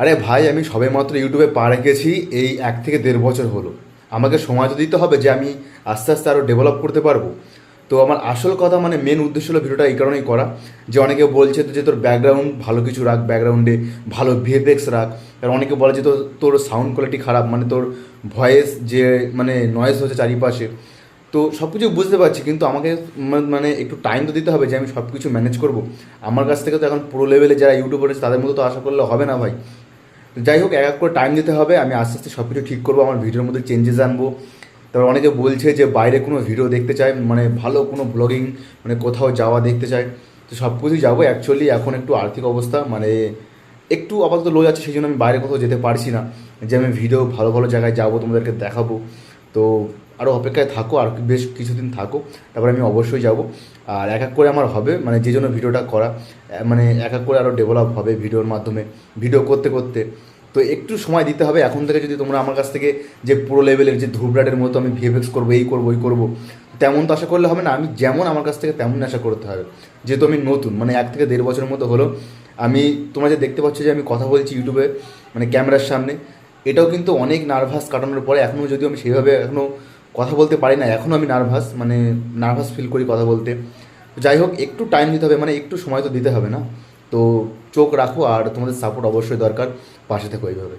আরে ভাই, আমি সবে মাত্র ইউটিউবে পা রেখেছি, এই এক থেকে দেড় বছর হলো। আমাকে সময় দিতে হবে যে আমি আস্তে আস্তে আরও ডেভেলপ করতে পারব। তো আমার আসল কথা মানে মেন উদ্দেশ্য হলো ভিডিওটা এই কারণেই করা, যে অনেকে বলছে যে তোর ব্যাকগ্রাউন্ড ভালো কিছু রাখ ব্যাকগ্রাউন্ডে ভালো ভিএফএক্স রাখ। আর অনেকে বলে যে তোর তোর সাউন্ড কোয়ালিটি খারাপ মানে তোর ভয়েস যে মানে নয়েজ হচ্ছে চারিপাশে। তো সব কিছু বুঝতে পারছি, কিন্তু আমাকে মানে একটু টাইম তো দিতে হবে যে আমি সব কিছু ম্যানেজ করব। আমার কাছ থেকে তো এখন প্রো লেভেলে যারা ইউটিউবার আছে, তাদের মতো তো আশা করলে হবে না ভাই। যাই হোক, এক এক করে টাইম দিতে হবে। আমি আস্তে আস্তে সব কিছু ঠিক করব, আমার ভিডিওর মধ্যে চেঞ্জেস আনব। তারপর অনেকে বলছে যে, বাইরে কোনো ভিডিও দেখতে চায় মানে ভালো কোনো ব্লগিং মানে কোথাও যাওয়া দেখতে চায়। তো সব কিছুই যাব। অ্যাকচুয়ালি এখন একটু আর্থিক অবস্থা মানে একটু আপাতত লো যাচ্ছে, সেই জন্য আমি বাইরে কোথাও যেতে পারছি না। যে আমি ভিডিও ভালো ভালো জায়গায় যাব, তোমাদেরকে দেখাবো। তো আরও অপেক্ষায় থাকো, আর বেশ কিছুদিন থাকো, তারপরে আমি অবশ্যই যাব। আর এক এক করে আমার হবে মানে যে জন্য ভিডিওটা করা মানে এক এক করে আরও ডেভেলপ হবে ভিডিওর মাধ্যমে, ভিডিও করতে করতে। তো একটু সময় দিতে হবে, এখন থেকে যদি তোমরা আমার কাছ থেকে যে পুরো লেভেলের যে ধূপরাটের মতো আমি ভিএফএক্স করব, এই করব, ওই করব, তেমন তো আশা করলে হবে না, আমি যেমন আমার কাছ থেকে তেমন আশা করতে হবে। যেহেতু আমি নতুন মানে এক থেকে দেড় বছরের মতো হলো, আমি তোমরা যে দেখতে পাচ্ছ যে আমি কথা বলছি ইউটিউবে মানে ক্যামেরার সামনে এটাও কিন্তু অনেক নার্ভাস কাটানোর পরে এখনও যদিও আমি সেইভাবে এখনও কথা বলতে পারি না এখনও আমি নার্ভাস মানে নার্ভাস ফিল করি কথা বলতে। যাই হোক, একটু টাইম দিতে হবে মানে একটু সময় তো দিতে হবে না। তো চোখ রাখো আর তোমাদের সাপোর্ট অবশ্যই দরকার, পাশে থেকো এইভাবে।